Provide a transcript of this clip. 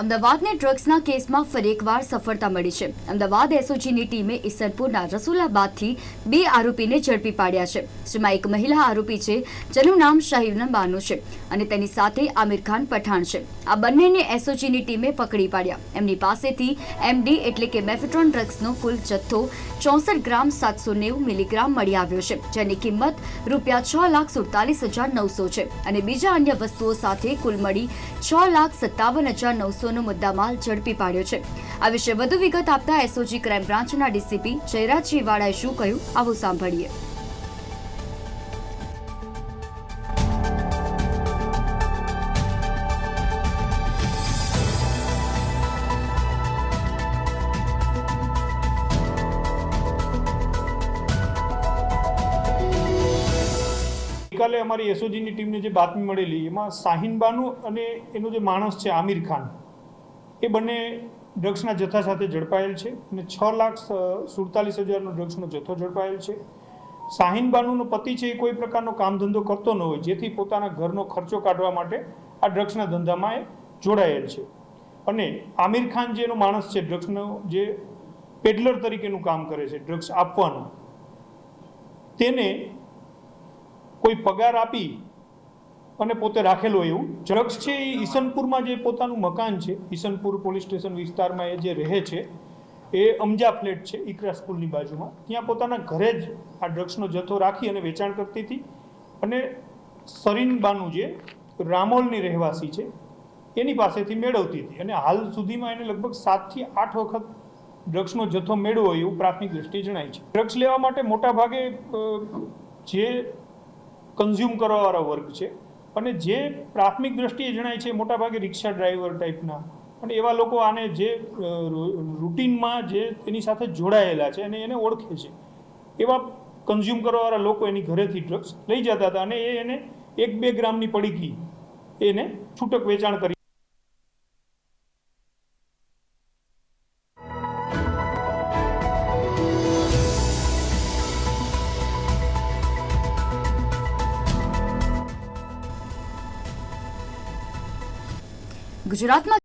અમદાવાદને ડ્રગ્સના કેસમાં ફરી એકવાર સફળતા મળી છે. અમદાવાદ એસઓજીની ટીમે ઈસનપુરના રસુલાબાદથી બે આરોપીને ઝડપી પાડ્યા છે. જેમાં એક મહિલા આરોપી છે, જેનું નામ શાહીન બાનુ છે અને તેની સાથે આમિર ખાન પઠાણ છે. આ બંનેને એસઓજીની ટીમે પકડી પાડ્યા. એમની પાસેથી એમડી એટલે કે મેફેટ્રોન ડ્રગ્સનો કુલ જથ્થો ચોસઠ ગ્રામ સાતસો નેવું મિલીગ્રામ મળી આવ્યો છે, જેની કિંમત રૂપિયા છ લાખ સુડતાલીસ હજાર નવસો છે. અને બીજા અન્ય વસ્તુઓ સાથે કુલ મળી છ લાખ સત્તાવન હજાર નવસોનો મુદ્દામાલ ઝડપી પાડ્યો છે. આ વિશે વધુ વિગત આપતા એસઓજી ક્રાઇમ બ્રાન્ચના ડીસીપી વાળાએ શું કહ્યું? આવું સાંભળીએ. ગઈકાલે અમારી એસઓજીની ટીમને જે બાતમી મળેલી, એમાં શાહીનબાનુ અને એનો જે માણસ છે, આમિર ખાન એ બંને ડ્રગ્સના જથ્થા સાથે ઝડપાયેલ છે અને છ લાખ સુડતાલીસ હજારનો ડ્રગ્સનો જથ્થો ઝડપાયેલ છે. શાહીન બાનુનો પતિ છે એ કોઈ પ્રકારનો કામ ધંધો કરતો ન હોય, જેથી પોતાના ઘરનો ખર્ચો કાઢવા માટે આ ડ્રગ્સના ધંધામાં એ જોડાયેલ છે. અને આમિર ખાન જેનો માણસ છે, ડ્રગ્સનો જે પેડલર તરીકેનું કામ કરે છે, ડ્રગ્સ આપવાનું, તેને કોઈ પગાર આપી અને પોતે રાખેલો એવું. ડ્રગ્સ છે એ ઈસનપુરમાં જે પોતાનું મકાન છે, ઈસનપુર પોલીસ સ્ટેશન વિસ્તારમાં એ જે રહે છે, એ અમજા ફ્લેટ છે ઇકરા સ્કૂલની બાજુમાં. ત્યાં પોતાના ઘરે જ આ ડ્રગ્સનો જથ્થો રાખી અને વેચાણ કરતી હતી. અને સરીન બાનુ જે રામોલની રહેવાસી છે, એની પાસેથી મેળવતી હતી. અને હાલ સુધીમાં એને લગભગ સાતથી આઠ વખત ડ્રગ્સનો જથ્થો મેળવો એવું પ્રાથમિક દ્રષ્ટિએ જણાય છે. ડ્રગ્સ લેવા માટે મોટા ભાગે જે કન્ઝ્યુમ કરવાવાળા વર્ગ છે અને જે પ્રાથમિક દ્રષ્ટિએ જણાય છે, મોટાભાગે રિક્ષા ડ્રાઈવર ટાઈપના. અને એવા લોકો આને જે રૂટીનમાં જે એની સાથે જોડાયેલા છે અને એને ઓળખે છે. એવા કન્ઝ્યુમ કરવાવાળા લોકો એની ઘરેથી ડ્રગ્સ લઈ જતા હતા અને એ એને એક બે ગ્રામની પડીકી એને છૂટક વેચાણ કરી ગુજરાતમાં